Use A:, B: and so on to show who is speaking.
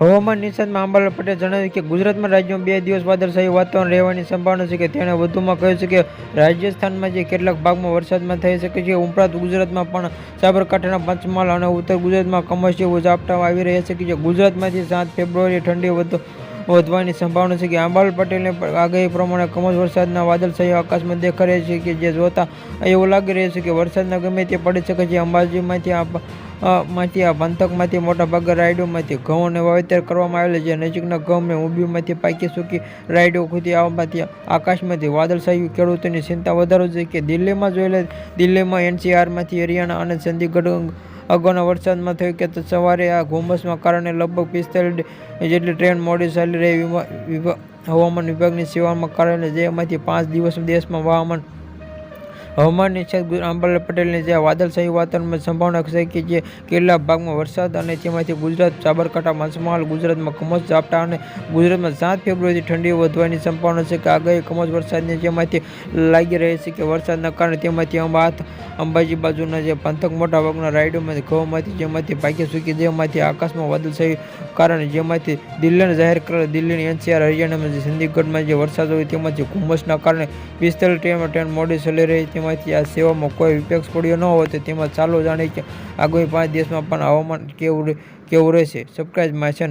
A: હવામાન નિષ્ણાત અંબાલાલ પટેલ જણાવ્યું કે ગુજરાતમાં રાજ્યમાં બે દિવસ વાદળશાહી વાતાવરણ રહેવાની સંભાવના છે કે તેણે વધુમાં કહ્યું છે કે રાજસ્થાનમાં જે કેટલાક ભાગમાં વરસાદમાં થઈ શકે છે, ઉપરાંત ગુજરાતમાં પણ સાબરકાંઠાના પંચમહાલ અને ઉત્તર ગુજરાતમાં કમોસમી ઝાપટામાં આવી રહ્યા છે કે જે ગુજરાતમાંથી સાત ફેબ્રુઆરી ઠંડી વધુ, વધવાની સંભાવના છે કે આંબાલ પટેલને આગાહી પ્રમાણે કમોસ વરસાદના વાદળશાહી આકાશમાં દેખાઈ રહ્યા છે કે જે જોતા એવું લાગી રહ્યું છે કે વરસાદના ગમે તે પડી શકે છે અંબાજીમાંથી માંથી આ પંથકમાંથી મોટાભાગે રાયડોમાંથી ઘઉંને વાવેતર કરવામાં આવેલું છે. નજીકના ઘઉંને ઊભીમાંથી પાકી સૂકી રાયડો ખુદી આવવાથી આકાશમાંથી વાદળછાયું ખેડૂતોની ચિંતા વધારો છે કે દિલ્હીમાં જોયેલા, દિલ્હીમાં એનસીઆરમાંથી હરિયાણા અને ચંદીગઢ અગાઉના વરસાદમાં થયું કે સવારે આ ધુમ્મસના કારણે લગભગ પિસ્તાલીસ જેટલી ટ્રેન મોડી ચાલી રહી. હવામાન વિભાગની સેવામાં કારણે જેમાંથી પાંચ દિવસ દેશમાં હવામાન હવામાન નિષ્ણાત અંબાલાલ પટેલને જે વાદળશાહી વાતાવરણમાં સંભાવના છે કે જે કેટલાક ભાગમાં વરસાદ અને તેમાંથી ગુજરાત, સાબરકાંઠા પંચમહાલ ગુજરાતમાં કમોસ ઝાપટા અને ગુજરાતમાં સાત ફેબ્રુઆરીથી ઠંડી વધવાની સંભાવના છે કે આગાહી કમોસ વરસાદની જેમાંથી લાગી રહી છે કે વરસાદના કારણે તેમાંથી હાથ, અંબાજી બાજુના જે પંથક મોટા ભાગના રાયડોમાંથી, ઘઉંમાંથી, જેમાંથી પાકી સૂકી જેમાંથી આકાશમાં વાદળશાહી કારણે જેમાંથી દિલ્હીને જાહેર કરેલ દિલ્હીની એનસીઆર હરિયાણામાં જે ચંદીગઢમાં જે વરસાદ હોય તેમાંથી ધુમ્મસના કારણે પિસ્તાલીસ ટ્રેનમાં ટ્રેન મોડી ચાલી રહી તેમાંથી આ સેવામાં કોઈ વિપેક્ષ પડ્યો ન હોય તો તેમાં ચાલો જાણે કે આગામી પાંચ દિવસમાં પણ હવામાન કેવું કેવું રહેશે. Subscribe my channel.